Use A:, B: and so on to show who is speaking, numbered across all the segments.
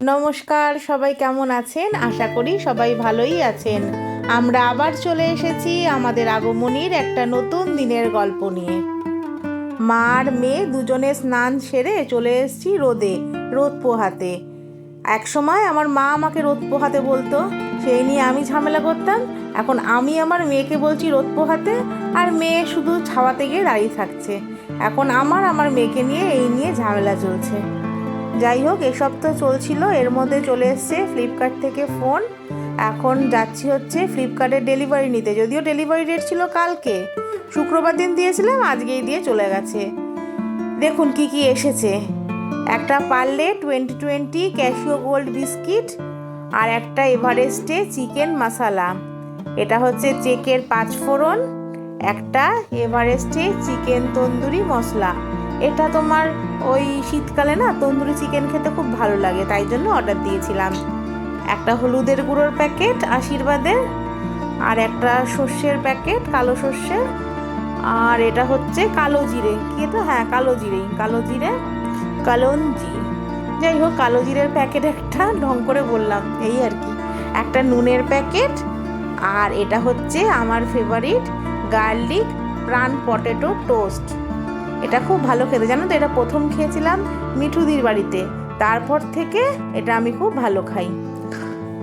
A: নমস্কার, সবাই কেমন আছেন? আশা করি সবাই ভালোই আছেন। আমরা আবার চলে এসেছি আমাদের আগমনীর একটা নতুন দিনের গল্প নিয়ে। মা আর মেয়ে দুজনে স্নান সেরে চলে এসেছি রোদে, রোদ পোহাতে। এক সময় আমার মা আমাকে রোদ পোহাতে বলতো, সেই নিয়ে আমি ঝামেলা করতাম। এখন আমি আমার মেয়েকে বলছি রোদ পোহাতে, আর মেয়ে শুধু ছাওয়াতে গিয়ে দাঁড়িয়ে থাকছে। এখন আমার আমার মেয়েকে নিয়ে এই নিয়ে ঝামেলা চলছে। যাই হোক, এসব তো চলছিল। এর মধ্যে চলে এসছে ফ্লিপকার্ট থেকে ফোন এখন যাচ্ছি হচ্ছে ফ্লিপকার্টের ডেলিভারি নিতে। যদিও ডেলিভারি ডেট ছিল কালকে। শুক্রবার দিন দিয়েছিলাম, আজকেই দিয়ে চলে গেছে। দেখুন কি কি এসেছে। একটা Parle twenty twenty cashew gold biscuit আর একটা এভারেস্টে চিকেন মশালা এটা হচ্ছে চেকের পাঁচ ফোড়ন একটা এভারেস্টে চিকেন তন্দুরি মশলা এটা তোমার ওই শীতকালে না তন্দুরি চিকেন খেতে খুব ভালো লাগে, তাই জন্য অর্ডার দিয়েছিলাম। একটা হলুদের গুঁড়োর প্যাকেট আশীর্বাদের আর একটা সর্ষের প্যাকেট কালো সর্ষের আর এটা হচ্ছে কালো জিরে। কি এটা? হ্যাঁ কালো জিরে কালো জিরে, কালঞ্জি। যাই হোক, কালো জিরের প্যাকেট একটা ঢং করে বললাম, এই আর কি। একটা নুনের প্যাকেট আর এটা হচ্ছে আমার favourite garlic Pran potato toast এটা খুব ভালো খেতে। জানো তো, এটা প্রথম খেয়েছিলাম মিঠুদির বাড়িতে। তারপর থেকে এটা আমি খুব ভালো খাই।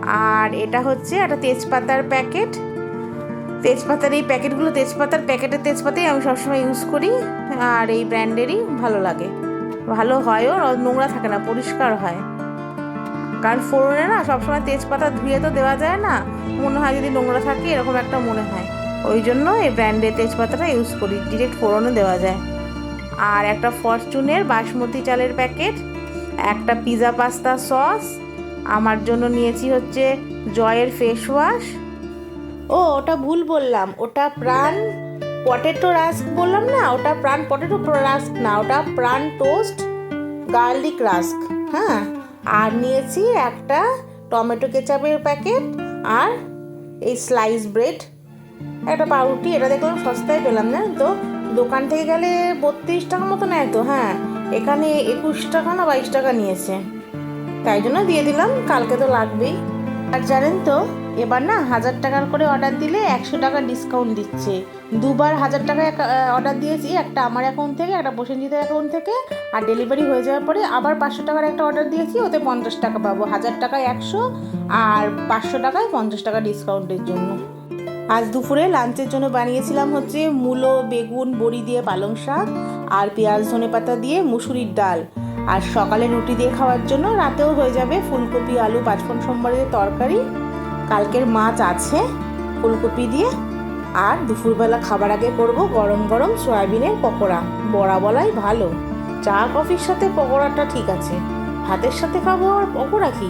A: আর এটা হচ্ছে একটা তেজপাতার প্যাকেট। তেজপাতার এই প্যাকেটগুলো, তেজপাতার প্যাকেটের তেজপাতাই আমি সবসময় ইউজ করি। আর এই ব্র্যান্ডেরই ভালো লাগে। ভালো হয়ও আর নোংরা থাকে না, পরিষ্কার হয়। কারণ ফোড়নে না সবসময় তেজপাতা ধুয়ে তো দেওয়া যায় না। মনে হয় যদি নোংরা থাকে, এরকম একটা মনে হয়। ওই জন্য এই ব্র্যান্ডের তেজপাতাটা ইউজ করি ডিরেক্ট ফোড়নে দেওয়া যায়। আর একটা ফরচুনের বাসমতি চালের প্যাকেট, একটা পিৎজা পাস্তা সস, আমার জন্য নিয়েছি হচ্ছে জয়ের ফেস ওয়াশ ও, ওটা ভুল বললাম, ওটা প্রাণ পটেটো রাস্ক বললাম না, ওটা প্রাণ পটেটো রাস্ক না, ওটা প্রাণ টোস্ট গার্লিক রাস্ক হ্যাঁ। আর নিয়েছি একটা টমেটো কেচাপের প্যাকেট আর এই স্লাইস ব্রেড একটা পাউরুটি, এটা দেখলাম সস্তায় পেলাম না তো। দোকান থেকে গেলে বত্রিশ টাকা মতো নেয় তো হ্যাঁ। এখানে একুশ টাকা না বাইশ টাকা নিয়েছে। তাই জন্য দিয়ে দিলাম, কালকে তো লাগবেই। আর জানেন তো, এবার না হাজার টাকার করে অর্ডার দিলে একশো টাকা ডিসকাউন্ট দিচ্ছে। দুবার হাজার টাকা অর্ডার দিয়েছি, একটা আমার অ্যাকাউন্ট থেকে, একটা প্রসেনজিতের অ্যাকাউন্ট থেকে, আর ডেলিভারি হয়ে যাওয়ার পরে আবার পাঁচশো টাকার একটা অর্ডার দিয়েছি, ওতে পঞ্চাশ টাকা পাবো। হাজার টাকায় একশো, আর পাঁচশো টাকায় পঞ্চাশ টাকা ডিসকাউন্টের জন্য। আজ দুপুরে লাঞ্চের জন্য বানিয়েছিলাম হচ্ছে মূলো, বেগুন, বড়ি দিয়ে পালং শাক আর পেঁয়াজ, ধনে পাতা দিয়ে মুসুরির ডাল। আর সকালে রুটি দিয়ে খাওয়ার জন্য রাতেও হয়ে যাবে ফুলকপি, আলু, পাঁচফোড়ন সোমবারের তরকারি। কালকের মাছ আছে ফুলকপি দিয়ে। আর দুপুরবেলা খাবার আগে করব গরম গরম সয়াবিনের পকোড়া। বড়া বলাই ভালো। চা, কফির সাথে পকোড়াটা ঠিক আছে। ভাতের সাথে খাব আর পকোড়া কি?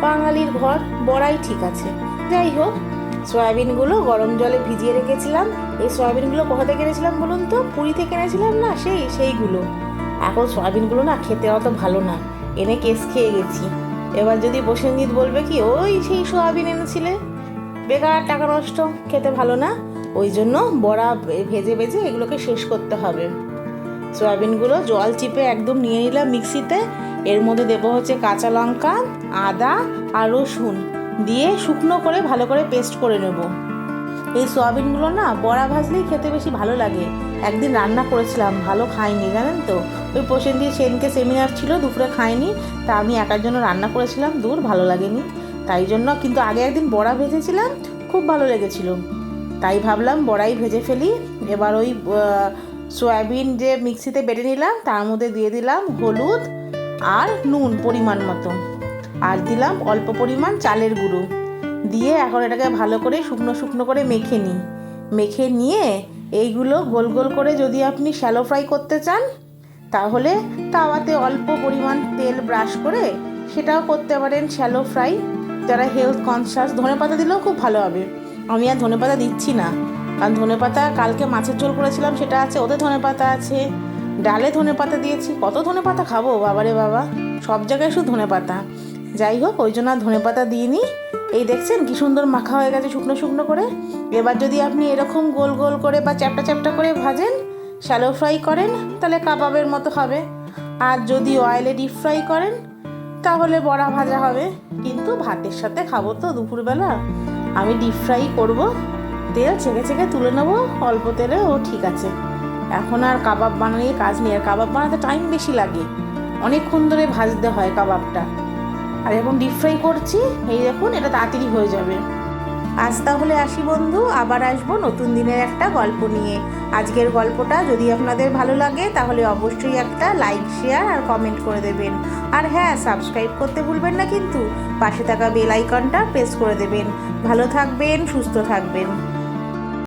A: বাঙালির ঘর, বড়াই ঠিক আছে। যাই হোক সয়াবিনগুলো গরম জলে ভিজিয়ে রেখেছিলাম। এই সয়াবিনগুলো কোথা থেকে এনেছিলাম বলুন তো? পুরী থেকে এনেছিলাম না? সেই, সেইগুলো। এখন সয়াবিনগুলো না খেতে অত ভালো না। এনে কেস খেয়ে গেছি। এবার যদি বসেনজিৎ বলবে কি, ওই সেই সয়াবিন এনেছিলে? বেকার টাকা নষ্ট, খেতে ভালো না? ওই জন্য বড়া ভেজে ভেজে এগুলোকে শেষ করতে হবে। সয়াবিনগুলো জল চিপে একদম নিয়ে নিলাম মিক্সিতে। এর মধ্যে দেবো হচ্ছে কাঁচা লঙ্কা, আদা আর রসুন। দিয়ে শুকনো করে ভালো করে পেস্ট করে নেব। এই সয়াবিনগুলো না বড়া ভাজলেই খেতে বেশি ভালো লাগে। একদিন রান্না করেছিলাম, ভালো খাইনি, জানেন তো? ওই পোষণ দিয়ে সেনকে সেমিনার ছিল, দুপুরে খাইনি, তা আমি একার জন্য রান্না করেছিলাম, দূর ভালো লাগেনি। তাই জন্য কিন্তু আগে একদিন বড়া ভেজেছিলাম, খুব ভালো লেগেছিল। তাই ভাবলাম বড়াই ভেজে ফেলি, এবার ওই সয়াবিন যে মিক্সিতে বেটে নিলাম, তার মধ্যে দিয়ে দিলাম হলুদ আর নুন পরিমাণ মতো। আর দিলাম অল্প পরিমাণ চালের গুঁড়ো। দিয়ে এখন এটাকে ভালো করে শুকনো শুকনো করে মেখে নিই। মেখে নিয়ে এইগুলো গোল গোল করে যদি আপনি শ্যালো ফ্রাই করতে চান, তাহলে তাওয়াতে অল্প পরিমাণ তেল ব্রাশ করে সেটাও করতে পারেন শ্যালো ফ্রাই যারা হেলথ কনসিয়াস ধনে পাতা দিলেও খুব ভালো হবে। আমি আর ধনে পাতা দিচ্ছি না। কারণ ধনে পাতা কালকে মাছের ঝোল করেছিলাম, সেটা আছে, ওতে ধনে পাতা আছে, ডালে ধনে পাতা দিয়েছি, কত ধনে পাতা খাব? বাবারে বাবা, সব জায়গায় শুধু ধনে পাতা যাই হোক, ওই জন্য ধনে পাতা দিইনি। এই দেখছেন কি সুন্দর মাখা হয়ে গেছে শুকনো শুকনো করে। এবার যদি আপনি এরকম গোল গোল করে বা চ্যাপটা চ্যাপটা করে ভাজেন শ্যালো ফ্রাই করেন, তাহলে কাবাবের মতো হবে। আর যদি অয়েলে ডিপ ফ্রাই করেন, তাহলে বড়া ভাজা হবে। কিন্তু ভাতের সাথে খাব তো দুপুরবেলা। আমি ডিপ ফ্রাই করব। তেল ছেঁকে ছেঁকে তুলে নেব, অল্প তেলে, ও ঠিক আছে। এখন আর কাবাব বানিয়ে কাজ নেই। আর কাবাব বানাতে টাইম বেশি লাগে। অনেকক্ষণ ধরে ভাজতে হয় কাবাবটা। আর এখন ডিপ ফ্রাই করছি, এই দেখুন, এটা তাড়াতাড়ি হয়ে যাবে। আজ তাহলে আসি বন্ধু, আবার আসব নতুন দিনের একটা গল্প নিয়ে। আজকের গল্পটা যদি আপনাদের ভালো লাগে, তাহলে অবশ্যই একটা লাইক শেয়ার আর কমেন্ট করে দেবেন। আর হ্যাঁ সাবস্ক্রাইব করতে ভুলবেন না কিন্তু, পাশে থাকা বেল আইকনটা প্রেস করে দেবেন। ভালো থাকবেন, সুস্থ থাকবেন।